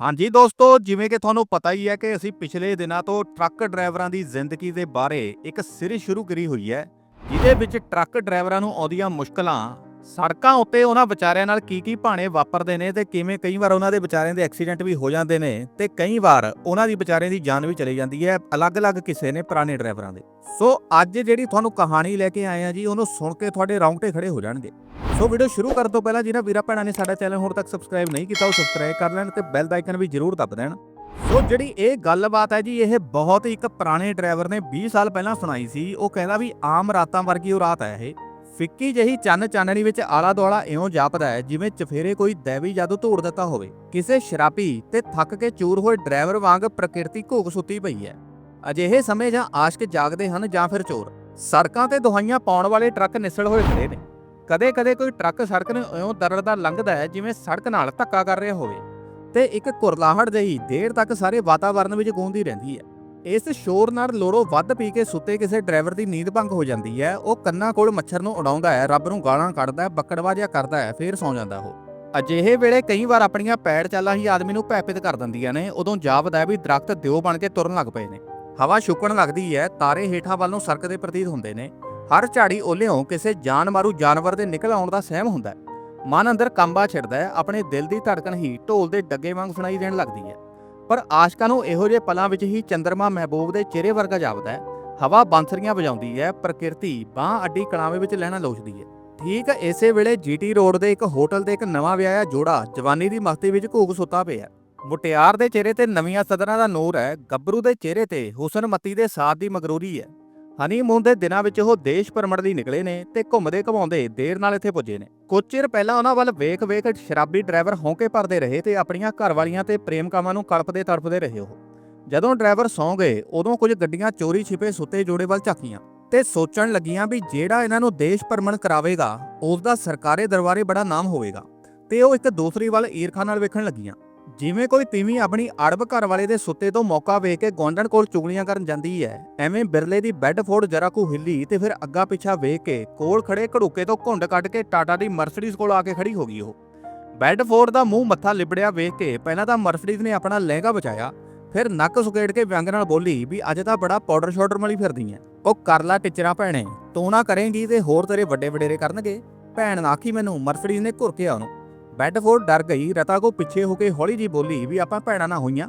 ਹਾਂਜੀ ਦੋਸਤੋ, ਜਿਵੇਂ ਕਿ ਤੁਹਾਨੂੰ ਪਤਾ ਹੀ ਹੈ ਕਿ ਅਸੀਂ ਪਿਛਲੇ ਦਿਨਾਂ ਤੋਂ ਟਰੱਕ ਡਰਾਈਵਰਾਂ ਦੀ ਜ਼ਿੰਦਗੀ ਦੇ ਬਾਰੇ ਇੱਕ ਸੀਰੀਜ਼ ਸ਼ੁਰੂ ਕਰੀ ਹੋਈ ਹੈ, ਜਿਹਦੇ ਵਿੱਚ ਟਰੱਕ ਡਰਾਈਵਰਾਂ ਨੂੰ ਆਉਂਦੀਆਂ ਮੁਸ਼ਕਲਾਂ ਸੜਕਾਂ ਉੱਤੇ ਉਹਨਾਂ ਵਿਚਾਰਿਆਂ ਨਾਲ ਕੀ ਕੀ ਭਾਣੇ ਵਾਪਰਦੇ ਨੇ ਤੇ ਕਿਵੇਂ ਕਈ ਵਾਰ ਉਹਨਾਂ ਦੇ ਵਿਚਾਰਿਆਂ ਦੇ ਐਕਸੀਡੈਂਟ ਵੀ ਹੋ ਜਾਂਦੇ ਨੇ ਤੇ ਕਈ ਵਾਰ ਉਹਨਾਂ ਦੀ ਵਿਚਾਰਿਆਂ ਦੀ ਜਾਨ ਵੀ ਚਲੀ ਜਾਂਦੀ ਹੈ ਅਲੱਗ-ਅਲੱਗ ਕਿਸੇ ਨੇ ਪੁਰਾਣੇ ਡਰਾਈਵਰਾਂ ਦੇ। ਸੋ ਅੱਜ ਜਿਹੜੀ ਤੁਹਾਨੂੰ ਕਹਾਣੀ ਲੈ ਕੇ ਆਏ ਆ ਜੀ ਉਹਨੂੰ ਸੁਣ ਕੇ ਤੁਹਾਡੇ ਰੌਂਗਟੇ ਖੜੇ ਹੋ ਜਾਣਗੇ। ਸੋ ਵੀਡੀਓ ਸ਼ੁਰੂ ਕਰਨ ਤੋਂ ਪਹਿਲਾਂ ਜਿਹਨਾਂ ਵੀਰਾਂ ਭੈਣਾਂ ਨੇ ਸਾਡਾ ਚੈਨਲ ਹੁਣ ਤੱਕ ਸਬਸਕ੍ਰਾਈਬ ਨਹੀਂ ਕੀਤਾ ਉਹ ਸਬਸਕ੍ਰਾਈਬ ਕਰ ਲੈਣ ਤੇ ਬੈਲ ਦਾ ਆਈਕਨ ਵੀ ਜ਼ਰੂਰ ਦਬ ਦੇਣ। ਸੋ ਜਿਹੜੀ ਇਹ ਗੱਲਬਾਤ ਹੈ ਜੀ ਇਹ ਬਹੁਤ ਹੀ ਇੱਕ ਪੁਰਾਣੇ ਡਰਾਈਵਰ ਨੇ 20 ਸਾਲ ਪਹਿਲਾਂ ਸੁਣਾਈ ਸੀ। ਉਹ ਕਹਿੰਦਾ ਵੀ ਆਮ ਰਾਤਾਂ ਵਰਗੀ ਉਹ ਰਾਤ ਹੈ ਇਹ। ਫਿੱਕੀ ਜਹੀ ਚੰਨ ਚਾਨਣੀ ਵਿੱਚ ਆਲਾ ਦੁਆਲਾ ਇਉਂ ਜਾਪਦਾ ਹੈ, ਜਿਵੇਂ ਚਫੇਰੇ ਕੋਈ ਦੇਵੀ ਜਾਦੂ ਧੂੜ ਦਿੱਤਾ ਹੋਵੇ। ਕਿਸੇ ਸ਼ਰਾਬੀ ਤੇ ਥੱਕ ਕੇ ਚੂਰ ਹੋਏ ਡਰਾਈਵਰ ਵਾਂਗ ਪ੍ਰਕਿਰਤੀ ਘੂਕ ਸੁੱਤੀ ਪਈ ਹੈ। ਅਜਿਹੇ ਸਮੇਂ ਜਾਂ ਆਸ਼ਕ ਜਾਗਦੇ ਹਨ ਜਾਂ ਫਿਰ ਚੋਰ। ਸੜਕਾਂ ਤੇ ਦੁਹਾਈਆਂ ਪਾਉਣ ਵਾਲੇ ਟਰੱਕ ਨਿਸਲ ਹੋਏ ਖੜੇ ਨੇ। ਕਦੇ-ਕਦੇ ਕੋਈ ਟਰੱਕ ਸੜਕ ਨੂੰ ਇਉਂ ਦਰੜਦਾ ਲੰਘਦਾ ਹੈ, ਜਿਵੇਂ ਸੜਕ ਨਾਲ ਧੱਕਾ ਕਰ ਰਿਹਾ ਹੋਵੇ। ਤੇ ਇੱਕ ਕੁਰਲਾਹਟ ਜਿਹੀ ਦੇਰ ਤੱਕ ਸਾਰੇ ਵਾਤਾਵਰਣ ਵਿੱਚ ਗੂੰਜਦੀ ਰਹਿੰਦੀ ਹੈ। ਇਸ ਸ਼ੋਰ ਨਾਲ ਲੋੜੋਂ ਵੱਧ ਪੀ ਕੇ ਸੁੱਤੇ ਕਿਸੇ ਡਰਾਈਵਰ ਦੀ ਨੀਂਦ ਭੰਗ ਹੋ ਜਾਂਦੀ ਹੈ। ਉਹ ਕੰਨਾਂ ਕੋਲ ਮੱਛਰ ਨੂੰ ਉਡਾਉਂਦਾ ਹੈ, ਰੱਬ ਨੂੰ ਗਾਲਾਂ ਕੱਢਦਾ ਹੈ, ਬੱਕੜਵਾ ਜਿਹਾ ਕਰਦਾ ਹੈ, ਫਿਰ ਸੌਂ ਜਾਂਦਾ ਉਹ। ਅਜਿਹੇ ਵੇਲੇ ਕਈ ਵਾਰ ਆਪਣੀਆਂ ਪੈੜ ਚਾਲਾਂ ਹੀ ਆਦਮੀ ਨੂੰ ਭੈਪਿਤ ਕਰ ਦਿੰਦੀਆਂ ਨੇ, ਉਦੋਂ ਜਾਪਦਾ ਵੀ ਦਰਖਤ ਦਿਓ ਬਣ ਕੇ ਤੁਰਨ ਲੱਗ ਪਏ ਨੇ। ਹਵਾ ਸ਼ੁਕਣ ਲੱਗਦੀ ਹੈ, ਤਾਰੇ ਹੇਠਾਂ ਵੱਲ ਨੂੰ ਸਰਕਦੇ ਪ੍ਰਤੀਤ ਹੁੰਦੇ ਨੇ। ਹਰ ਝਾੜੀ ਓਲਿਓਂ ਕਿਸੇ ਜਾਨਮਾਰੂ ਜਾਨਵਰ ਦੇ ਨਿਕਲ ਆਉਣ ਦਾ ਸਹਿਮ ਹੁੰਦਾ ਹੈ। ਮਨ ਅੰਦਰ ਕੰਬਾ ਛਿੜਦਾ ਹੈ, ਆਪਣੇ ਦਿਲ ਦੀ ਧੜਕਣ ਹੀ ਢੋਲ ਦੇ ਡੱਗੇ ਵਾਂਗ ਸੁਣਾਈ ਦੇਣ ਲੱਗਦੀ ਹੈ। ਪਰ ਆਸ਼ਕਾਂ ਨੂੰ ਇਹੋ ਜਿਹੇ ਪਲਾਂ ਵਿੱਚ ਹੀ ਚੰਦਰਮਾ ਮਹਿਬੂਬ ਦੇ ਚਿਹਰੇ ਵਰਗਾ ਜਾਪਦਾ ਹੈ। ਹਵਾ ਬਾਂਸਰੀਆਂ ਵਜਾਉਂਦੀ ਹੈ, ਪ੍ਰਕਿਰਤੀ ਬਾਹ ਅੱਡੀ ਕਲਾਵੇਂ ਵਿੱਚ ਲੈਣਾ ਲੋਚਦੀ ਹੈ। ਠੀਕ ਇਸੇ ਵੇਲੇ ਜੀਟੀ ਰੋਡ ਦੇ ਇੱਕ ਹੋਟਲ ਦੇ ਇੱਕ ਨਵਾਂ ਵਿਆਹਿਆ ਜੋੜਾ ਜਵਾਨੀ ਦੀ ਮਸਤੀ ਵਿੱਚ ਘੂਕ ਸੁੱਤਾ ਪਿਆ ਮੁਟਿਆਰ ਦੇ ਚਿਹਰੇ ਤੇ ਨਵੀਆਂ ਸਦਰਾਂ ਦਾ ਨੂਰ ਹੈ, ਗੱਭਰੂ ਦੇ ਚਿਹਰੇ ਤੇ ਹੁਸਨ ਮਤੀ ਦੇ ਸਾਥ ਦੀ ਮਗਰੂਰੀ ਹੈ। ਹਨੀਮੂਨ ਦੇ ਦਿਨਾਂ ਵਿੱਚ ਉਹ ਦੇਸ਼ ਭਰਮਣ ਲਈ ਨਿਕਲੇ ਨੇ ਤੇ ਘੁੰਮਦੇ ਘਮਾਉਂਦੇ ਦੇਰ ਨਾਲ ਇੱਥੇ ਪੁੱਜੇ ਨੇ। ਕੁਝ ਚਿਰ ਪਹਿਲਾਂ ਉਹਨਾਂ ਵੱਲ ਵੇਖ-ਵੇਖ ਸ਼ਰਾਬੀ ਡਰਾਈਵਰ ਹੌਂਕੇ ਭਰਦੇ ਰਹੇ ਤੇ ਆਪਣੀਆਂ ਘਰਵਾਲੀਆਂ ਤੇ ਪ੍ਰੇਮਕਾਵਾਂ ਨੂੰ ਕਲਪਦੇ ਤੜਪਦੇ ਰਹੇ ਉਹ। ਜਦੋਂ ਡਰਾਈਵਰ ਸੌਂ ਗਏ, ਉਦੋਂ ਕੁਝ ਗੱਡੀਆਂ ਚੋਰੀ ਛਿਪੇ ਸੁੱਤੇ ਜੋੜੇ ਵੱਲ ਝਾਕੀਆਂ ਤੇ ਸੋਚਣ ਲੱਗੀਆਂ ਵੀ ਜਿਹੜਾ ਇਹਨਾਂ ਨੂੰ ਦੇਸ਼ ਭਰਮਣ ਕਰਾਵੇਗਾ ਉਸ ਦਾ ਸਰਕਾਰੀ ਦਰਬਾਰੇ ਬੜਾ ਨਾਮ ਹੋਵੇਗਾ। ਤੇ ਉਹ ਇੱਕ ਦੂਸਰੀ ਵੱਲ ਈਰਖਾ ਨਾਲ ਵੇਖਣ ਲੱਗੀਆਂ। ਜਿਵੇਂ ਕੋਈ ਤੀਵੀਂ ਆਪਣੀ ਅੜਬ ਘਰ ਵਾਲੇ ਦੇ ਸੁੱਤੇ ਤੋਂ ਮੌਕਾ ਵੇਖ ਕੇ ਗਵਾਂਢਣ ਕੋਲ ਚੁਗਲੀਆਂ ਕਰਨ ਜਾਂਦੀ ਹੈ, ਐਵੇਂ ਬਿਰਲੇ ਦੀ ਬੈੱਡਫੋਰਡ ਜਰਾ ਕੁ ਹਿੱਲੀ ਤੇ ਫਿਰ ਅੱਗਾ ਪਿੱਛਾ ਵੇਖ ਕੇ ਕੋਲ ਖੜੇ ਘੜੂਕੇ ਤੋਂ ਘੁੰਡ ਕੱਢ ਕੇ ਟਾਟਾ ਦੀ ਮਰਸੀਡੀਜ਼ ਕੋਲ ਆ ਕੇ ਖੜੀ ਹੋ ਗਈ ਉਹ। ਬੈੱਡਫੋਰਡ ਦਾ ਮੂੰਹ ਮੱਥਾ ਲਿਬੜਿਆ ਵੇਖ ਕੇ ਪਹਿਲਾਂ ਤਾਂ ਮਰਸੀਡੀਜ਼ ਨੇ ਆਪਣਾ ਲਹਿੰਗਾ ਬਚਾਇਆ, ਫਿਰ ਨੱਕ ਸੁਕੇੜ ਕੇ ਵਿਅੰਗ ਨਾਲ ਬੋਲੀ ਵੀ ਅੱਜ ਤਾਂ ਬੜਾ ਪਾਊਡਰ ਸ਼ਾਊਡਰ ਮਲੀ ਫਿਰਦੀ ਐ। ਉਹ ਕਰ ਲਾ ਟਿਚਰਾ ਭੈਣੇ, ਤੂੰ ਨਾ ਕਰੇਂਗੀ ਤੇ ਹੋਰ ਤੇਰੇ ਵੱਡੇ ਵਡੇਰੇ ਕਰਨਗੇ। ਭੈਣ ਨਾ ਆਖੀ ਮੈਨੂੰ ਮਰਸੀਡੀਜ਼ ਨੇ ਘੁਰ ਕੇ ਆ ਉਹਨੂੰ। ਬੈਡਫੋਰਡ ਡਰ ਗਈ, ਰਤਾ ਕੋ ਪਿੱਛੇ ਹੋ ਕੇ ਹੌਲੀ ਜੀ ਬੋਲੀ, ਵੀ ਆਪਾਂ ਭੈਣਾਂ ਨਾ ਹੋਈਆਂ।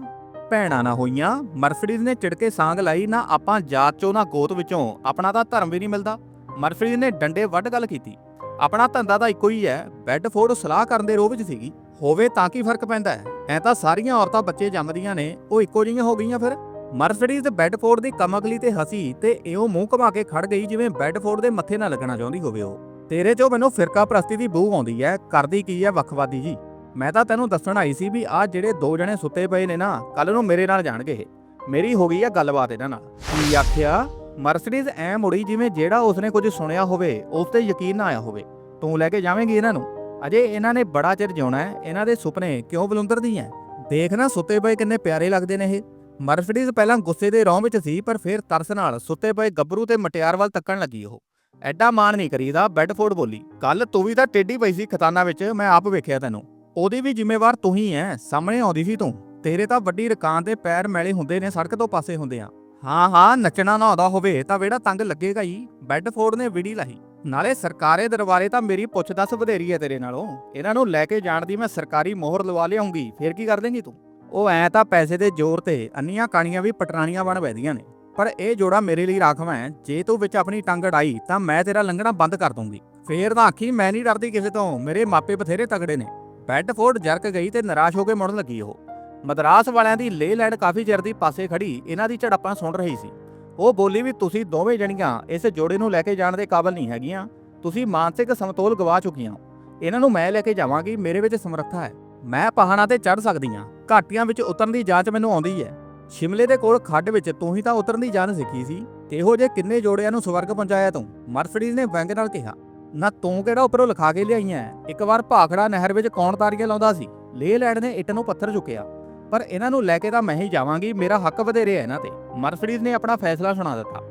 ਭੈਣਾਂ ਨਾ ਹੋਈਆਂ, ਮਰਸੀਡੀਜ਼ ਨੇ ਚਿੜਕੇ ਸਾਂਗ ਲਾਈ, ਨਾ ਆਪਾਂ ਜਾਤ ਚੋਂ, ਨਾ ਗੋਤ ਵਿੱਚੋਂ, ਆਪਣਾ ਤਾਂ ਧਰਮ ਵੀ ਨਹੀਂ ਮਿਲਦਾ। ਮਰਸੀਡੀਜ਼ ਨੇ ਡੰਡੇ ਵੱਢ ਗੱਲ ਕੀਤੀ। ਆਪਣਾ ਧੰਦਾ ਤਾਂ ਇੱਕੋ ਹੀ ਹੈ, ਬੈਡਫੋਰਡ ਸਲਾਹ ਕਰਨ ਦੇ ਰੋਹ ਵਿੱਚ ਸੀਗੀ। ਹੋਵੇ ਤਾਂ ਕੀ ਫ਼ਰਕ ਪੈਂਦਾ ਹੈ? ਐ ਤਾਂ ਸਾਰੀਆਂ ਔਰਤਾਂ ਬੱਚੇ ਜੰਮਦੀਆਂ ਨੇ, ਉਹ ਇੱਕੋ ਜਿਹੀਆਂ ਹੋ ਗਈਆਂ ਫਿਰ। ਮਰਸੀਡੀਜ਼ ਬੈਡਫੋਰਡ ਦੀ ਕਮਕਲੀ ਤੇ ਹਸੀ ਤੇ ਇਉਂ ਮੂੰਹ ਘੁਮਾ ਕੇ ਖੜ ਗਈ, ਜਿਵੇਂ ਬੈਡਫੋਰਡ ਦੇ ਮੱਥੇ ਨਾ ਲੱਗਣਾ ਚਾਹੁੰਦੀ ਹੋਵੇ ਉਹ। ਤੇਰੇ 'ਚੋਂ ਮੈਨੂੰ ਫਿਰਕਾ ਪ੍ਰਸਤੀ ਦੀ ਬੂ ਆਉਂਦੀ ਐ, ਕਰਦੀ ਕੀ ਐ ਵੱਖਵਾਦੀ ਜੀ? ਮੈਂ ਤਾਂ ਤੈਨੂੰ ਦੱਸਣ ਆਈ ਸੀ ਵੀ ਆਹ ਜਿਹੜੇ ਦੋ ਜਣੇ ਸੁੱਤੇ ਪਏ ਨੇ ਨਾ ਕੱਲ ਨੂੰ ਮੇਰੇ ਨਾਲ ਜਾਣਗੇ ਇਹ। ਮੇਰੀ ਹੋ ਗਈ ਐ ਗੱਲਬਾਤ ਇਹਨਾਂ ਨਾਲ। ਕੀ ਆਖਿਆ? ਮਰਸੀਡੀਜ਼ ਐ ਮੁੜੀ ਜਿਵੇਂ ਜਿਹੜਾ ਉਸਨੇ ਕੁਝ ਸੁਣਿਆ ਹੋਵੇ, ਉਸ ਤੇ ਯਕੀਨ ਨਾ ਆਇਆ ਹੋਵੇ। ਤੂੰ ਲੈ ਕੇ ਜਾਵੇਂਗੀ ਇਹਨਾਂ ਨੂੰ? ਅਜੇ ਇਹਨਾਂ ਨੇ ਬੜਾ ਚਿਰ ਜਿਉਣਾ ਹੈ ਇਹਨਾਂ ਦੇ ਸੁਪਨੇ ਕਿਉਂ ਬਲੁੰਦਰਦੀ ਐ? ਦੇਖ ਨਾ ਸੁੱਤੇ ਪਏ ਕਿੰਨੇ ਪਿਆਰੇ ਲੱਗਦੇ ਨੇ ਇਹ। ਮਰਸੀਡੀਜ਼ ਪਹਿਲਾਂ ਗੁੱਸੇ ਦੇ ਰੌਂ ਵਿੱਚ ਸੀ, ਪਰ ਫਿਰ ਤਰਸ ਨਾਲ ਸੁੱਤੇ ਪਏ ਗੱਭਰੂ ਤੇ ਮਟਿਆਰ ਵੱਲ ਤੱਕਣ ਲੱਗੀ ਉਹ। ਐਡਾ ਮਾਣ ਨਹੀਂ ਕਰੀਦਾ ਬੈਡਫੋਰਡ ਬੋਲੀ। ਕੱਲ ਤੂੰ ਵੀ ਤਾਂ ਟੇਢੀ ਪਈ ਸੀ ਖਤਾਨਾ ਵਿੱਚ, ਮੈਂ ਆਪ ਵੇਖਿਆ ਤੈਨੂੰ। ਉਹਦੀ ਵੀ ਜ਼ਿੰਮੇਵਾਰ ਤੂੰ ਹੀ ਐ, ਸਾਹਮਣੇ ਆਉਂਦੀ ਸੀ ਤੂੰ। ਤੇਰੇ ਤਾਂ ਵੱਡੀ ਰਕਾਂ ਦੇ ਪੈਰ ਮੈਲੇ ਹੁੰਦੇ ਨੇ, ਸੜਕ ਤੋਂ ਪਾਸੇ ਹੁੰਦੇ ਆ। ਹਾਂ ਹਾਂ, ਨੱਚਣਾ ਨਾ ਆਉਂਦਾ ਹੋਵੇ, ਤਾਂ ਵੇੜਾ ਤੰਗ ਲੱਗੇਗਾ ਹੀ ਬੈਡਫੋਰਡ ਨੇ ਵਿੜੀ ਲਾਹੀ। ਨਾਲੇ ਸਰਕਾਰੇ ਦਰਬਾਰੇ ਤਾਂ ਮੇਰੀ ਪੁੱਛ ਦੱਸ ਵਧੇਰੀ ਹੈ ਤੇਰੇ ਨਾਲੋਂ। ਇਹਨਾਂ ਨੂੰ ਲੈ ਕੇ ਜਾਣ ਦੀ ਮੈਂ ਸਰਕਾਰੀ ਮੋਹਰ ਲਵਾ ਲਿਆਉਂਗੀ, ਫੇਰ ਕੀ ਕਰ ਦੇਂਗੀ ਤੂੰ? ਉਹ ਐ ਤਾਂ ਪੈਸੇ ਦੇ ਜ਼ੋਰ ਤੇ, ਅੰਨੀਆਂ ਕਾਣੀਆਂ ਵੀ ਪਟਰਾਣੀਆਂ ਬਣ ਬੈਦੀਆਂ ਨੇ। ਪਰ ਇਹ ਜੋੜਾ ਮੇਰੇ ਲਈ ਰਾਖਵਾਂ ਹੈ। ਜੇ ਤੂੰ ਵਿੱਚ ਆਪਣੀ ਟੰਗ ਅੜਾਈ, ਤਾਂ ਮੈਂ ਤੇਰਾ ਲੰਘਣਾ ਬੰਦ ਕਰ ਦੂੰਗੀ। ਫੇਰ ਤਾਂ ਆਖੀ, ਮੈਂ ਨਹੀਂ ਡਰਦੀ ਕਿਸੇ ਤੋਂ। ਮੇਰੇ ਮਾਪੇ ਬਥੇਰੇ ਤਗੜੇ ਨੇ। ਬੈਡਫੋਰਡ ਜਰਕ ਗਈ ਤੇ ਨਿਰਾਸ਼ ਹੋ ਕੇ ਮੁੜਨ ਲੱਗੀ ਉਹ। ਮਦਰਾਸ ਵਾਲਿਆਂ ਦੀ ਲੇ ਲੈਂਡ ਕਾਫੀ ਚਿਰ ਦੀ ਪਾਸੇ ਖੜੀ, ਇਹਨਾਂ ਦੀ ਝੜਪਾਂ ਸੁਣ ਰਹੀ ਸੀ। ਉਹ ਬੋਲੀ ਵੀ, ਤੁਸੀਂ ਦੋਵੇਂ ਜਣੀਆਂ ਇਸ ਜੋੜੇ ਨੂੰ ਲੈ ਕੇ ਜਾਣ ਦੇ ਕਾਬਿਲ ਨਹੀਂ ਹੈਗੀਆਂ। ਤੁਸੀਂ ਮਾਨਸਿਕ ਸਮਤੋਲ ਗਵਾ ਚੁੱਕੀਆਂ। ਇਹਨਾਂ ਨੂੰ ਮੈਂ ਲੈ ਕੇ ਜਾਵਾਂਗੀ, ਮੇਰੇ ਵਿੱਚ ਸਮਰੱਥਾ ਹੈ। ਮੈਂ ਪਹਾੜਾਂ ਤੇ ਚੜ ਸਕਦੀ ਹਾਂ। ਘਾਟੀਆਂ ਵਿੱਚ ਉਤਰਨ ਦੀ ਜਾਂਚ ਮੈਨੂੰ ਆਉਂਦੀ ਹੈ। ਸ਼ਿਮਲੇ ਦੇ ਕੋਲ ਖੱਡ ਵਿੱਚ ਤੂੰ ਹੀ ਤਾਂ ਉਤਰਨ ਦੀ ਜਾਨ ਸਿੱਖੀ ਸੀ ਇਹੋ ਜੇ ਕਿੰਨੇ ਜੋੜਿਆਂ ਨੂੰ ਸਵਰਗ ਪਹੁੰਚਾਇਆ ਤੂੰ? ਮਰਸੀਡੀਜ਼ ਨੇ ਵੈਂਗ ਨਾਲ ਕਿਹਾ, ਨਾ ਤੂੰ ਕਿਹੜਾ ਉੱਪਰੋਂ ਲਿਖਾ ਕੇ ਲਿਆਈਆਂ ਇੱਕ ਵਾਰ ਭਾਖੜਾ ਨਹਿਰ ਵਿੱਚ ਕੌਣ ਤਾਰੀਆਂ ਲਾਉਂਦਾ ਸੀ? ਲੇ ਲੈਂਡ ਨੇ ਇੱਟ ਨੂੰ ਪੱਥਰ ਚੁੱਕਿਆ, ਪਰ ਇਹਨਾਂ ਨੂੰ ਲੈ ਕੇ ਤਾਂ ਮੈਂ ਹੀ ਜਾਵਾਂਗੀ, ਮੇਰਾ ਹੱਕ ਵਧੇਰੇ ਹੈ ਇਹਨਾਂ ਤੇ। ਮਰਸੀਡੀਜ਼ ਨੇ ਆਪਣਾ ਫੈਸਲਾ ਸੁਣਾ ਦਿੱਤਾ,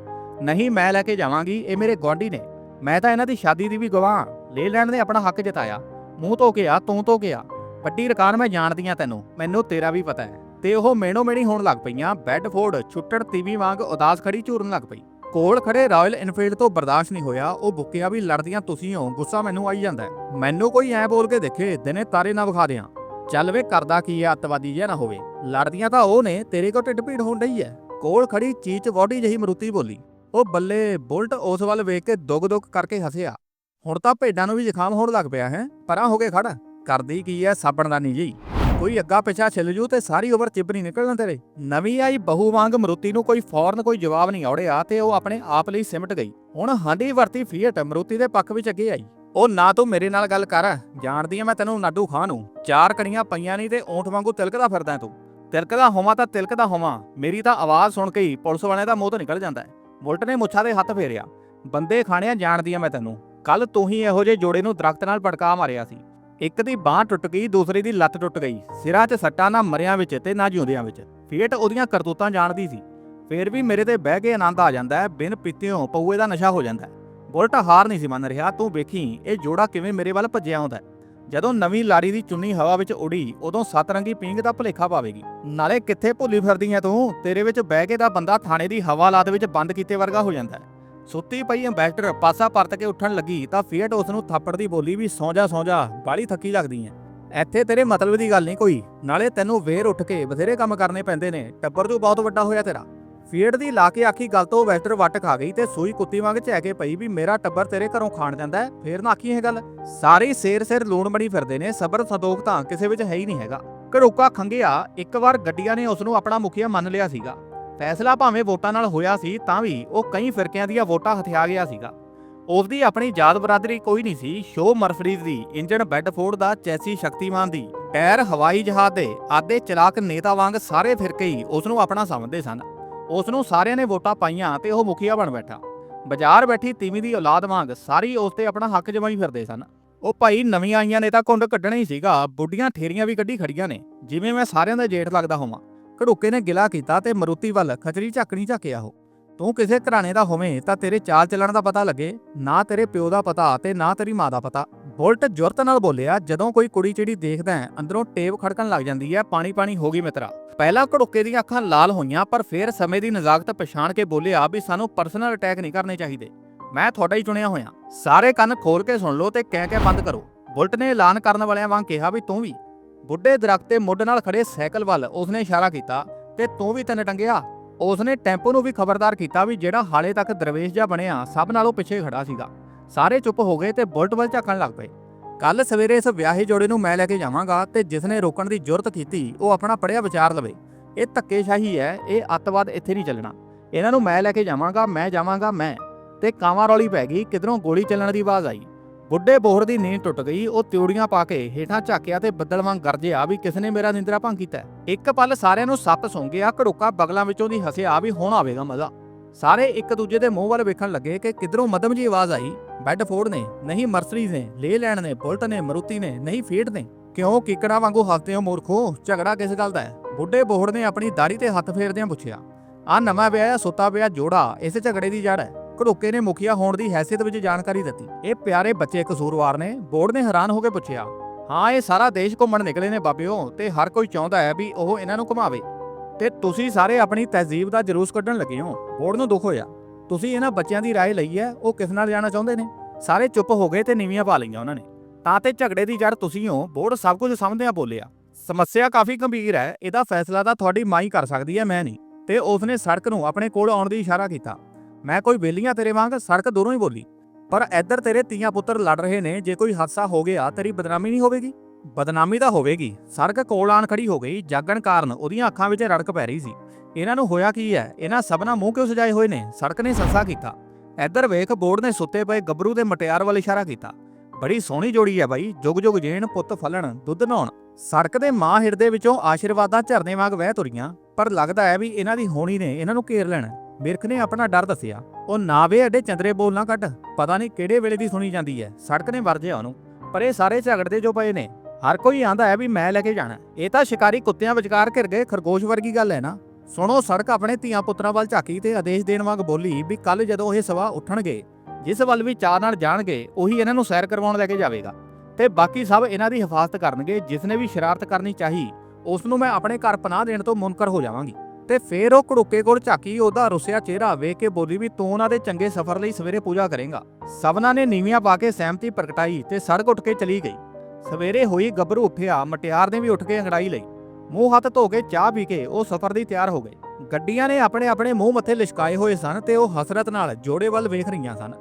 ਨਹੀਂ, ਮੈਂ ਲੈ ਕੇ ਜਾਵਾਂਗੀ, ਇਹ ਮੇਰੇ ਗੁਆਂਢੀ ਨੇ। ਮੈਂ ਤਾਂ ਇਹਨਾਂ ਦੀ ਸ਼ਾਦੀ ਦੀ ਵੀ ਗਵਾਹ ਲੇ ਲੈਂਡ ਨੇ ਆਪਣਾ ਹੱਕ ਜਤਾਇਆ, ਮੂੰਹ ਧੋ ਕੇ ਆ, ਤੂੰ ਧੋ ਕੇ ਆ। ਵੱਡੀ ਰਕਾਨ ਮੈਂ ਜਾਣਦੀ ਆ ਤੈਨੂੰ, ਮੈਨੂੰ ਤੇਰਾ ਵੀ ਪਤਾ ਹੈ ਤੇ ਉਹ ਮੇਣੋ ਮੇਣੀ ਹੋਣ ਲੱਗ ਪਈਆਂ। ਬੈੱਡਫੋਰਡ ਛੁੱਟੜ ਤੀਵੀ ਵਾਂਗ ਉਦਾਸ ਖੜੀ ਝੂਰਨ ਲੱਗ ਪਈ। ਕੋਲ ਖੜੇ ਰਾਇਲ ਇਨਫੀਲਡ ਤੋਂ ਬਰਦਾਸ਼ਤ ਨਹੀਂ ਹੋਇਆ। ਉਹ ਬੁੱਕਿਆ ਵੀ ਲੜਦੀਆਂ ਤੁਸੀਂ ਹੋ, ਗੁੱਸਾ ਮੈਨੂੰ ਆਈ ਜਾਂਦਾ ਮੈਨੂੰ ਕੋਈ ਐ ਬੋਲ ਕੇ ਦੇਖੇ, ਦਿਨੇ ਤਾਰੇ ਨਾ ਵਿਖਾ ਦਿਆਂ। ਚੱਲ ਵੇ, ਕਰਦਾ ਕੀ ਐ, ਅੱਤਵਾਦੀ ਜਿਹਾ ਨਾ ਹੋਵੇ। ਲੜਦੀਆਂ ਤਾਂ ਉਹ ਨੇ, ਤੇਰੇ ਕੋ ਢਿੱਡ ਭੀੜ ਹੋਣ ਡਈ ਐ। ਕੋਲ ਖੜੀ ਚੀਚ ਵੋਟੀ ਜਹੀ ਮਰੂਤੀ ਬੋਲੀ। ਉਹ ਬੱਲੇ ਬੁਲਟ ਉਸ ਵੱਲ ਵੇਖ ਕੇ ਦੁੱਗ ਦੁੱਗ ਕਰਕੇ ਹੱਸਿਆ। ਹੁਣ ਤਾਂ ਭੇਡਾਂ ਨੂੰ ਵੀ ਜ਼ੁਕਾਮ ਹੋਣ ਲੱਗ ਪਿਆ ਹੈ, ਪਰਾਂ ਹੋ ਕੇ ਖੜ। ਕਰਦੀ ਕੀ ਐ ਸਾਬਣਦਾਨੀ ਜੀ। ਕੋਈ ਅੱਗਾ ਪਿਛਾ ਛਿਲ ਜੂ ਤੇ ਸਾਰੀ ਉਮਰ ਚਿੱਬ ਨਹੀਂ ਨਿਕਲਣਾ ਤੇਰੇ ਨਵੀਂ ਆਈ ਬਹੂ ਵਾਂਗ ਮਰੂਤੀ ਨੂੰ ਕੋਈ ਫੌਰਨ ਕੋਈ ਜਵਾਬ ਨਹੀਂ ਔੜਿਆ ਤੇ ਉਹ ਆਪਣੇ ਆਪ ਲਈ ਸਿਮਟ ਗਈ। ਹੁਣ ਹਾਂਡੀ ਵਰਤੀ ਫੀਟ ਮਰੂਤੀ ਦੇ ਪੱਖ ਵਿੱਚ ਅੱਗੇ ਆਈ। ਉਹ ਨਾ ਤੂੰ ਮੇਰੇ ਨਾਲ ਗੱਲ ਕਰ, ਜਾਣਦੀ ਆ ਮੈਂ ਤੈਨੂੰ ਨਾਡੂ ਖਾਂ ਨੂੰ। ਚਾਰ ਕਣੀਆਂ ਪਈਆਂ ਨਹੀਂ ਤੇ ਊਂਠ ਵਾਂਗੂ ਤਿਲਕਦਾ ਫਿਰਦਾ ਤੂੰ। ਤਿਲਕਦਾ ਹੋਵਾਂ ਤਾਂ ਤਿਲਕਦਾ ਹੋਵਾਂ, ਮੇਰੀ ਤਾਂ ਆਵਾਜ਼ ਸੁਣ ਕੇ ਹੀ ਪੁਲਿਸ ਵਾਲਿਆਂ ਦਾ ਮੂੰਹ ਤੋਂ ਨਿਕਲ ਜਾਂਦਾ ਹੈ। ਬੁਲਟ ਨੇ ਮੁੱਛਾਂ ਦੇ ਹੱਥ ਫੇਰਿਆ। ਬੰਦੇ ਖਾਣਿਆ ਜਾਣਦੀ ਆ ਮੈਂ ਤੈਨੂੰ। ਕੱਲ ਤੂੰ ਹੀ ਇਹੋ ਜਿਹੇ ਜੋੜੇ ਨੂੰ ਦਰਖਤ ਨਾਲ ਭੜਕਾ ਮਾਰਿਆ ਸੀ। ਇੱਕ ਦੀ ਬਾਹ ਟੁੱਟ ਗਈ, ਦੂਸਰੇ ਦੀ ਲੱਤ ਟੁੱਟ ਗਈ। ਸਿਰਾਂ 'ਚ ਸੱਟਾਂ ਨਾ ਮਰਿਆਂ ਵਿੱਚ ਤੇ ਨਾ ਜਿਉਂਦਿਆਂ ਵਿੱਚ। ਫੇਟ ਉਹਦੀਆਂ ਕਰਤੂਤਾਂ ਜਾਣਦੀ ਸੀ। ਫੇਰ ਵੀ ਮੇਰੇ ਤੇ ਬਹਿ ਕੇ ਆਨੰਦ ਆ ਜਾਂਦਾ ਹੈ, ਬਿਨ ਪੀਤਿਓਂ ਪਊਏ ਦਾ ਨਸ਼ਾ ਹੋ ਜਾਂਦਾ ਹੈ। ਬੁਲਟ ਹਾਰ ਨਹੀਂ ਸੀ ਮੰਨ ਰਿਹਾ, ਤੂੰ ਵੇਖੀ, ਇਹ ਜੋੜਾ ਕਿਵੇਂ ਮੇਰੇ ਵੱਲ ਭੱਜਿਆ ਆਉਂਦਾ ਜਦੋਂ ਨਵੀਂ ਲਾਰੀ ਦੀ ਚੁੰਨੀ ਹਵਾ ਵਿੱਚ ਉੜੀ, ਉਦੋਂ ਸਤਰੰਗੀ ਪੀਂਗ ਦਾ ਭੁਲੇਖਾ ਪਾਵੇਗੀ। ਨਾਲੇ ਕਿੱਥੇ ਭੁੱਲੀ ਫਿਰਦੀ ਐ ਤੂੰ? ਤੇਰੇ ਵਿੱਚ ਬਹਿ ਕੇ ਦਾ ਬੰਦਾ ਥਾਣੇ ਦੀ ਹਵਾਲਾਤ ਵਿੱਚ ਬੰਦ ਕੀਤੇ ਵਰਗਾ ਹੋ ਜਾਂਦਾ ਹੈ। ਸੁੱਤੀ ਪਈ ਅੰਬੈਸਡਰ ਪਾਸਾ ਪਰਤ ਕੇ ਉੱਠਣ ਲੱਗੀ ਤਾਂ ਫੀਟ ਉਸ ਨੂੰ ਥੱਪੜ ਦੀ ਬੋਲੀ ਵੀ ਸੌਂ ਸੌਂਜਾ ਬਾਲੀ ਥੱਕੀ ਲੱਗਦੀ ਐ ਇੱਥੇ ਤੇਰੇ ਮਤਲਬ ਦੀ ਗੱਲ ਨਹੀਂ ਕੋਈ, ਨਾਲੇ ਤੈਨੂੰ ਵੇਰ ਉੱਠ ਕੇ ਬਥੇਰੇ ਕੰਮ ਕਰਨੇ ਪੈਂਦੇ ਨੇ, ਟੱਬਰ ਤੂੰ ਬਹੁਤ ਵੱਡਾ ਹੋਇਆ ਤੇਰਾ। ਫੀਟ ਦੀ ਲਾ ਕੇ ਆਖੀ ਗੱਲ ਤੋਂ ਵੈਸਟਰ ਵੱਟ ਖਾ ਗਈ ਤੇ ਸੂਈ ਕੁੱਤੀ ਵਾਂਗ ਚੈ ਕੇ ਪਈ ਵੀ ਮੇਰਾ ਟੱਬਰ ਤੇਰੇ ਘਰੋਂ ਖਾਣ ਜਾਂਦਾ ਫੇਰ ਨਾ ਆਖੀ ਇਹ ਗੱਲ। ਸਾਰੇ ਸੇਰ ਸਿਰ ਲੂਣ ਬਣੀ ਫਿਰਦੇ ਨੇ, ਸਬਰ ਸੰਦੋਖ ਤਾਂ ਕਿਸੇ ਵਿੱਚ ਹੈ ਹੀ ਨਹੀਂ ਹੈਗਾ। ਘੜੋਕਾ ਖੰਗਿਆ, ਇੱਕ ਵਾਰ ਗੱਡੀਆਂ ਨੇ ਉਸ ਨੂੰ ਆਪਣਾ ਮੁਖੀਆ ਮੰਨ ਲਿਆ ਸੀਗਾ। ਫੈਸਲਾ ਭਾਵੇਂ ਵੋਟਾਂ ਨਾਲ ਹੋਇਆ ਸੀ, ਤਾਂ ਵੀ ਉਹ ਕਈ ਫਿਰਕਿਆਂ ਦੀਆਂ ਵੋਟਾਂ ਹਥਿਆ ਗਿਆ ਸੀਗਾ। ਉਸ ਦੀ ਆਪਣੀ ਜਾਤ ਬਰਾਦਰੀ ਕੋਈ ਨਹੀਂ ਸੀ ਸ਼ੋ ਮਰਫਰੀਜ਼ ਦੀ ਇੰਜਣ ਬੈਡਫੋਰਡ ਦਾ ਚੈਸੀ ਸ਼ਕਤੀਮਾਨ ਦੀ ਟਾਇਰ ਹਵਾਈ ਜਹਾਜ਼ ਦੇ ਆਦੇ ਚਲਾਕ ਨੇਤਾ ਵਾਂਗ ਸਾਰੇ ਫਿਰਕੇ ਹੀ ਉਸ ਨੂੰ ਆਪਣਾ ਸਮਝਦੇ ਸਨ। ਉਸ ਨੂੰ ਸਾਰਿਆਂ ਨੇ ਵੋਟਾਂ ਪਾਈਆਂ ਤੇ ਉਹ ਮੁਖੀਆ ਬਣ ਬੈਠਾ। ਬਾਜ਼ਾਰ ਬੈਠੀ ਤੀਵੀਂ ਦੀ ਔਲਾਦ ਵਾਂਗ ਸਾਰੀ ਉਸ ਤੇ ਆਪਣਾ ਹੱਕ ਜਮਾਈ ਫਿਰਦੇ ਸਨ। ਉਹ ਭਾਈ ਨਵੀਆਂ ਆਈਆਂ ਨੇ ਤਾਂ ਕੁੰਡ ਕੱਢਣਾ ਹੀ ਸੀਗਾ, ਬੁੱਢੀਆਂ ਠੇਰੀਆਂ ਵੀ ਕੱਢੀ ਖੜੀਆਂ ਨੇ, ਜਿਵੇਂ ਮੈਂ ਸਾਰਿਆਂ ਦਾ ਜੇਠ ਲੱਗਦਾ ਹੋਵਾਂ। ਘੜੂਕੇ ਨੇ ਗਿਲਾ ਕੀਤਾ ਤੇ ਮਰੂਤੀ ਵੱਲ ਖਚਰੀ ਝਾਕਣੀ ਝਾਕਿਆ ਉਹ। ਤੂੰ ਕਿਸੇ ਘਰਾਣੇ ਦਾ ਹੋਵੇਂ ਤਾਂ ਤੇਰੇ ਚਾਲ ਚੱਲਣ ਦਾ ਪਤਾ ਲੱਗੇ, ਨਾ ਤੇਰੇ ਪਿਓ ਦਾ ਪਤਾ ਤੇ ਨਾ ਤੇਰੀ ਮਾਂ ਦਾ ਪਤਾ। ਬੁਲਟ ਜੁਰਤ ਨਾਲ ਬੋਲਿਆ, ਜਦੋਂ ਕੋਈ ਕੁੜੀ ਚਿੜੀ ਦੇਖਦਾ ਹੈ, ਅੰਦਰੋਂ ਟੇਪ ਖੜਕਣ ਲੱਗ ਜਾਂਦੀ ਹੈ, ਪਾਣੀ ਪਾਣੀ ਹੋ ਗਈ ਮਿੱਤਰਾ। ਪਹਿਲਾਂ ਘੜੁੱਕੇ ਦੀਆਂ ਅੱਖਾਂ ਲਾਲ ਹੋਈਆਂ, ਪਰ ਫੇਰ ਸਮੇਂ ਦੀ ਨਜ਼ਾਕਤ ਪਛਾਣ ਕੇ ਬੋਲਿਆ ਵੀ ਸਾਨੂੰ ਪਰਸਨਲ ਅਟੈਕ ਨਹੀਂ ਕਰਨੇ ਚਾਹੀਦੇ। ਮੈਂ ਤੁਹਾਡਾ ਹੀ ਚੁਣਿਆ ਹੋਇਆ। ਸਾਰੇ ਕੰਨ ਖੋਲ ਕੇ ਸੁਣ ਲਓ ਤੇ ਕਹਿ ਕੇ ਬੰਦ ਕਰੋ। ਬੁਲਟ ਨੇ ਐਲਾਨ ਕਰਨ ਵਾਲਿਆਂ ਵਾਂਗ ਕਿਹਾ ਵੀ, ਤੂੰ ਵੀ ਬੁੱਢੇ ਦਰਖਤ ਤੇ ਮੁੱਢ ਨਾਲ ਖੜੇ ਸਾਈਕਲ ਵੱਲ ਉਸਨੇ ਇਸ਼ਾਰਾ ਕੀਤਾ ਤੇ ਤੂੰ ਵੀ ਤੈਨੂੰ ਟੰਗਿਆ। ਉਸਨੇ ਟੈਂਪੋ ਨੂੰ ਵੀ ਖਬਰਦਾਰ ਕੀਤਾ ਵੀ ਜਿਹੜਾ ਹਾਲੇ ਤੱਕ ਦਰਵੇਸ਼ ਜਿਹਾ ਬਣਿਆ, ਸਭ ਨਾਲੋਂ ਪਿੱਛੇ ਖੜਾ ਸੀਗਾ। ਸਾਰੇ ਚੁੱਪ ਹੋ ਗਏ ਤੇ ਬੁਲਟ ਵੱਲ ਝਾਕਣ ਲੱਗ ਪਏ। ਕੱਲ ਸਵੇਰੇ ਇਸ ਵਿਆਹੇ ਜੋੜੇ ਨੂੰ ਮੈਂ ਲੈ ਕੇ ਜਾਵਾਂਗਾ ਤੇ ਜਿਸ ਨੇ ਰੋਕਣ ਦੀ ਜੁਰਤ ਕੀਤੀ, ਉਹ ਆਪਣਾ ਪੜਿਆ ਵਿਚਾਰ ਲਵੇ। ਇਹ ਧੱਕੇਸ਼ਾਹੀ ਹੈ, ਇਹ ਅੱਤਵਾਦ ਇੱਥੇ ਨਹੀਂ ਚੱਲਣਾ। ਇਹਨਾਂ ਨੂੰ ਮੈਂ ਲੈ ਕੇ ਜਾਵਾਂਗਾ, ਮੈਂ ਜਾਵਾਂਗਾ, ਮੈਂ। ਤੇ ਕਾਵਾਂ ਰੌਲੀ ਪੈ ਗਈ, ਕਿਧਰੋਂ ਗੋਲੀ ਚੱਲਣ ਦੀ ਆਵਾਜ਼ ਆਈ। ਬੁੱਢੇ ਬੋਹਰ ਦੀ ਨੀਂਦ ਟੁੱਟ ਗਈ, ਉਹ ਤਿਉੜੀਆਂ ਪਾ ਕੇ ਹੇਠਾਂ ਝਾਕਿਆ ਤੇ ਬੱਦਲ ਵਾਂਗ ਗਰਜਿਆ ਵੀ ਕਿਸ ਨੇ ਮੇਰਾ ਨਿੰਦਰਾ ਭੰਗ ਕੀਤਾ ਹੈ। ਇੱਕ ਪਲ ਸਾਰਿਆਂ ਨੂੰ ਸੱਪ ਸੌਂ ਗਿਆ ਘੜੋਕਾ ਬਗਲਾਂ ਵਿੱਚੋਂ ਦੀ ਹੱਸਿਆ ਵੀ ਹੁਣ ਆਵੇਗਾ ਮਜ਼ਾ। ਸਾਰੇ ਇੱਕ ਦੂਜੇ ਦੇ ਮੂੰਹ ਵੱਲ ਵੇਖਣ ਲੱਗੇ ਕਿ ਕਿਧਰੋਂ ਮਦਮ ਜੀ ਆਵਾਜ਼ ਆਈ ਬੈਡਫੋਰਡ ਨੇ, ਨਹੀਂ ਮਰਸਰੀਜ਼ ਨੇ ਲੇ ਲੈਣ ਨੇ, ਬੁਲਟ ਨੇ, ਮਰੂਤੀ ਨੇ, ਨਹੀਂ ਫੀਟ ਨੇ। ਕਿਉਂ ਕਿਕੜਾ ਵਾਂਗੂ ਹੱਸਦੇ ਹੋ ਮੂਰਖੋ? ਝਗੜਾ ਕਿਸ ਗੱਲ ਦਾ ਹੈ? ਬੁੱਢੇ ਬੋਹੜ ਨੇ ਆਪਣੀ ਦਾੜੀ ਤੇ ਹੱਥ ਫੇਰਦਿਆਂ ਪੁੱਛਿਆ ਆ ਨਵਾਂ ਵਿਆਹਿਆ ਸੁੱਤਾ ਪਿਆ ਜੋੜਾ, ਇਸੇ ਝਗੜੇ ਦੀ ਜੜ ਹੈ। ਘੜੋਕੇ ਨੇ ਮੁਖੀਆ ਹੋਣ ਦੀ ਹੈਸੀਅਤ ਵਿੱਚ ਜਾਣਕਾਰੀ ਦਿੱਤੀ ਇਹ ਪਿਆਰੇ ਬੱਚੇ ਕਸੂਰਵਾਰ ਨੇ ਬੋਰਡ ਨੇ ਹੈਰਾਨ ਹੋ ਕੇ ਪੁੱਛਿਆ ਹਾਂ ਇਹ ਸਾਰਾ ਦੇਸ਼ ਘੁੰਮਣ ਨਿਕਲੇ ਨੇ ਬਾਬਿਓ ਤੇ ਹਰ ਕੋਈ ਚਾਹੁੰਦਾ ਹੈ ਵੀ ਉਹ ਇਹਨਾਂ ਨੂੰ ਘੁਮਾਵੇ ਤੇ ਤੁਸੀਂ ਸਾਰੇ ਆਪਣੀ ਤਹਿਜ਼ੀਬ ਦਾ ਜਲੂਸ ਕੱਢਣ ਲੱਗੇ ਹੋ ਬੋਰਡ ਨੂੰ ਦੁੱਖ ਹੋਇਆ ਤੁਸੀਂ ਇਹਨਾਂ ਬੱਚਿਆਂ ਦੀ رائے ਲਈ ਹੈ ਉਹ ਕਿਸ ਨਾਲ ਜਾਣਾ ਚਾਹੁੰਦੇ ਨੇ ਸਾਰੇ ਚੁੱਪ ਹੋ ਗਏ ਤੇ ਨੀਵੀਆਂ ਪਾ ਲਈਆਂ ਉਹਨਾਂ ਨੇ ਤਾਂ ਤੇ ਝਗੜੇ ਦੀ ਜੜ ਤੁਸੀਂ ਹੋ ਬੋਰਡ ਸਭ ਕੁਝ ਸਮਝਦਿਆਂ ਬੋਲਿਆ ਸਮੱਸਿਆ ਕਾਫੀ ਗੰਭੀਰ ਹੈ ਇਹਦਾ ਫੈਸਲਾ ਤਾਂ ਤੁਹਾਡੀ ਮਾਂ ਹੀ ਕਰ ਸਕਦੀ ਹੈ ਮੈਂ ਨਹੀਂ ਤੇ ਉਸਨੇ ਸੜਕ ਨੂੰ ਆਪਣੇ ਕੋਲ ਆਉਣ ਦੀ ਇਸ਼ਾਰਾ ਕੀਤਾ ਮੈਂ ਕੋਈ ਬੇਲੀਆਂ ਤੇਰੇ ਵਾਂਗ ਸੜਕ ਦੂਰੋਂ ਹੀ ਬੋਲੀ। ਪਰ ਇੱਧਰ ਤੇਰੇ ਤੀਆਂ ਪੁੱਤਰ ਲੜ ਰਹੇ ਨੇ, ਜੇ ਕੋਈ ਹਾਦਸਾ ਹੋ ਗਿਆ, ਤੇਰੀ ਬਦਨਾਮੀ ਨਹੀਂ ਹੋਵੇਗੀ? ਬਦਨਾਮੀ ਤਾਂ ਹੋਵੇਗੀ। ਸੜਕ ਕੋਲ ਆਣ ਖੜੀ ਹੋ ਗਈ, ਜਾਗਣ ਕਾਰਨ ਉਹਦੀਆਂ ਅੱਖਾਂ ਵਿੱਚ ਰੜਕ ਪੈ ਰਹੀ ਸੀ। ਇਹਨਾਂ ਨੂੰ ਹੋਇਆ ਕੀ ਹੈ? ਇਹਨਾਂ ਸਭਨਾ ਮੂੰਹ ਕਿਉਂ ਸਜਾਏ ਹੋਏ ਨੇ? ਸੜਕ ਨੇ ਸੰਸਾ ਕੀਤਾ। ਇੱਧਰ ਵੇਖ, ਬੋਰਡ ਨੇ ਸੁੱਤੇ ਪਏ ਗੱਭਰੂ ਦੇ ਮਟਿਆਰ ਵੱਲ ਇਸ਼ਾਰਾ ਕੀਤਾ। ਬੜੀ ਸੋਹਣੀ ਜੋੜੀ ਹੈ ਬਾਈ। ਜੁਗ ਜੁਗ ਜੇਣ ਪੁੱਤ ਫਲਣ, ਦੁੱਧ ਨਹਾਉਣ। ਸੜਕ ਦੇ ਮਾਂ ਹਿਰਦੇ ਵਿੱਚੋਂ ਆਸ਼ੀਰਵਾਦਾਂ ਝਰਨੇ ਵਾਂਗ ਵਹਿ ਤੁਰੀਆਂ। ਪਰ ਲੱਗਦਾ ਹੈ ਵੀ ਇਹਨਾਂ ਦੀ ਹੋਣੀ ਨੇ ਇਹਨਾਂ ਨੂੰ ਘੇਰ ਲੈਣਾ। ਮਿਰਖ ਨੇ ਆਪਣਾ ਡਰ ਦੱਸਿਆ। ਉਹ ਨਾ ਵੇ ਅੱਡੇ ਚੰਦਰੇ ਬੋਲ ਨਾ ਕੱਢ। ਪਤਾ ਨਹੀਂ ਕਿਹੜੇ ਵੇਲੇ ਦੀ ਸੁਣੀ ਜਾਂਦੀ ਹੈ ਸੜਕ ਨੇ ਵਰਜਿਆ ਉਹਨੂੰ। ਪਰ ਇਹ ਸਾਰੇ ਝਗੜਦੇ ਜੋ ਪਏ ਨੇ। ਹਰ ਕੋਈ ਆਂਦਾ ਹੈ ਵੀ ਮੈਂ ਲੈ ਕੇ ਜਾਣਾ। ਇਹ ਤਾਂ ਸ਼ਿਕਾਰੀ ਕੁੱਤਿਆਂ ਵਿਚਕਾਰ ਘਿਰ ਗਏ। ਖਰਗੋਸ਼ ਵਰਗੀ ਗੱਲ ਹੈ ਨਾ। ਸੁਣੋ, ਸੜਕ ਆਪਣੇ ਧੀਆਂ ਪੁੱਤਰਾਂ ਵੱਲ ਝਾਕੀ ਤੇ ਆਦੇਸ਼ ਦੇਣ ਵਾਂਗ ਬੋਲੀ ਵੀ ਕੱਲ ਜਦੋਂ ਇਹ ਸਵਾ ਉੱਠਣਗੇ, ਜਿਸ ਵੱਲ ਵੀ ਚਾਹ ਨਾਲ ਜਾਣਗੇ, ਉਹੀ ਇਹਨਾਂ ਨੂੰ ਸੈਰ ਕਰਵਾਉਣ ਲੈ ਕੇ ਜਾਵੇਗਾ। ਤੇ ਬਾਕੀ ਸਭ ਇਹਨਾਂ ਦੀ ਹਿਫਾਜ਼ਤ ਕਰਨਗੇ। ਜਿਸਨੇ ਵੀ ਸ਼ਰਾਰਤ ਕਰਨੀ ਚਾਹੀ, ਉਸ ਨੂੰ ਮੈਂ ਆਪਣੇ ਘਰ ਪਨਾਹ ਦੇਣ ਤੋਂ ਮੁਨਕਰ ਹੋ ਜਾਵਾਂਗੀ। ਤੇ ਫੇਰ ਉਹ ਕੜੁੱਕੇ ਕੋਲ ਝਾਕੀ ਉਹਦਾ ਰੁੱਸਿਆ ਚਿਹਰਾ ਵੇਖ ਕੇ ਬੋਲੀ ਵੀ ਤੂੰ ਉਹਨਾਂ ਦੇ ਚੰਗੇ ਸਫ਼ਰ ਲਈ ਸਵੇਰੇ ਪੂਜਾ ਕਰੇਗਾ। ਸਭਨਾਂ ਨੇ ਨੀਵੀਆਂ ਪਾ ਕੇ ਸਹਿਮਤੀ ਪ੍ਰਗਟਾਈ ਤੇ ਸੜਕ ਉੱਠ ਕੇ ਚਲੀ ਗਈ। ਸਵੇਰੇ ਹੋਈ ਗੱਭਰੂ ਉੱਠਿਆ, ਮਟਿਆਰ ਨੇ ਵੀ ਉੱਠ ਕੇ ਅੰਗੜਾਈ ਲਈ। ਮੂੰਹ ਹੱਥ ਧੋ ਕੇ ਚਾਹ ਪੀ ਕੇ ਉਹ ਸਫ਼ਰ ਲਈ ਤਿਆਰ ਹੋ ਗਏ। ਗੱਡੀਆਂ ਨੇ ਆਪਣੇ ਆਪਣੇ ਮੂੰਹ ਮੱਥੇ ਲਿਸ਼ਕਾਏ ਹੋਏ ਸਨ ਤੇ ਉਹ ਹਸਰਤ ਨਾਲ ਜੋੜੇ ਵੱਲ ਵੇਖ ਰਹੀਆਂ ਸਨ।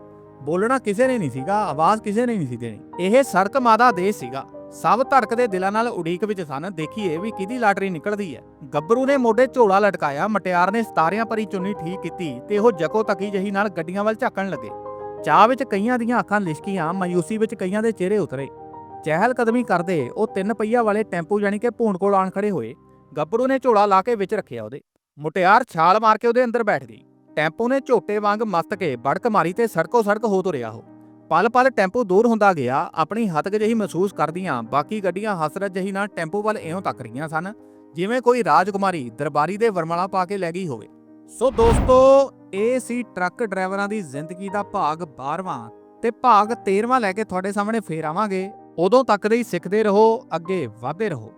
ਬੋਲਣਾ ਕਿਸੇ ਨੇ ਨਹੀਂ ਸੀਗਾ, ਆਵਾਜ਼ ਕਿਸੇ ਨੇ ਨਹੀਂ ਸੀ ਦੇਣੀ। ਇਹ ਸੜਕ ਮਾਦਾ ਦੇਸ਼ ਸੀਗਾ। ਸਭ ਧੜਕਦੇ ਦਿਲਾਂ ਨਾਲ ਉਡੀਕ ਵਿੱਚ ਸਨ। ਦੇਖੀਏ ਵੀ ਕਿਹਦੀ ਲਾਟਰੀ ਨਿਕਲਦੀ ਹੈ। ਗੱਭਰੂ ਨੇ ਮੋਢੇ ਝੋਲਾ ਲਟਕਾਇਆ, ਮਟਿਆਰ ਨੇ ਸਤਾਰਿਆਂ ਭਰੀ ਚੁੰਨੀ ਠੀਕ ਕੀਤੀ ਤੇ ਉਹ ਜਕੋ ਤਕੀ ਜਹੀ ਨਾਲ ਗੱਡੀਆਂ ਵੱਲ ਝਾਕਣ ਲੱਗੇ। ਚਾਹ ਵਿੱਚ ਕਈਆਂ ਦੀਆਂ ਅੱਖਾਂ ਲਿਸ਼ਕੀਆਂ, ਮਾਯੂਸੀ ਵਿੱਚ ਕਈਆਂ ਦੇ ਚਿਹਰੇ ਉਤਰੇ। ਚਹਿਲ ਕਦਮੀ ਕਰਦੇ ਉਹ ਤਿੰਨ ਪਹੀਆ ਵਾਲੇ ਟੈਂਪੂ ਜਾਨੀ ਕਿ ਭੂਣ ਕੋਲ ਆਣ ਖੜੇ ਹੋਏ। ਗੱਭਰੂ ਨੇ ਝੋਲਾ ਲਾ ਕੇ ਵਿੱਚ ਰੱਖਿਆ ਉਹਦੇ। ਮੁਟਿਆਰ ਛਾਲ ਮਾਰ ਕੇ ਉਹਦੇ ਅੰਦਰ ਬੈਠ ਗਈ। ਟੈਂਪੂ ਨੇ ਝੋਟੇ ਵਾਂਗ ਮਸਤ ਕੇ ਬੜਕ ਮਾਰੀ ਤੇ ਸੜਕੋ ਸੜਕ ਹੋ ਤੁਰਿਆ ਉਹ। ਪਲ ਪਲ ਟੈਂਪੂ ਦੂਰ ਹੁੰਦਾ ਗਿਆ, ਆਪਣੀ ਹੱਤਕ ਜਿਹੀ ਮਹਿਸੂਸ ਕਰਦੀਆਂ, ਬਾਕੀ ਗੱਡੀਆਂ ਹਸਰਤ ਜਿਹੀ ਨਾਲ ਟੈਂਪੂ ਵੱਲ ਇਉਂ ਤੱਕ ਰਹੀਆਂ ਸਨ, ਜਿਵੇਂ ਕੋਈ ਰਾਜਕੁਮਾਰੀ ਦਰਬਾਰੀ ਦੇ ਵਰਮਾਲਾ ਪਾ ਕੇ ਲੈ ਗਈ ਹੋਵੇ। ਸੋ ਦੋਸਤੋ, ਇਹ ਸੀ ਟਰੱਕ ਡਰਾਈਵਰਾਂ ਦੀ ਜ਼ਿੰਦਗੀ ਦਾ ਭਾਗ 12ਵਾਂ ਤੇ ਭਾਗ 13ਵਾਂ ਲੈ ਕੇ ਤੁਹਾਡੇ ਸਾਹਮਣੇ ਫੇਰ ਆਵਾਂਗੇ। ਉਦੋਂ ਤੱਕ ਦੇ ਸਿੱਖਦੇ ਰਹੋ, ਅੱਗੇ ਵਧਦੇ ਰਹੋ।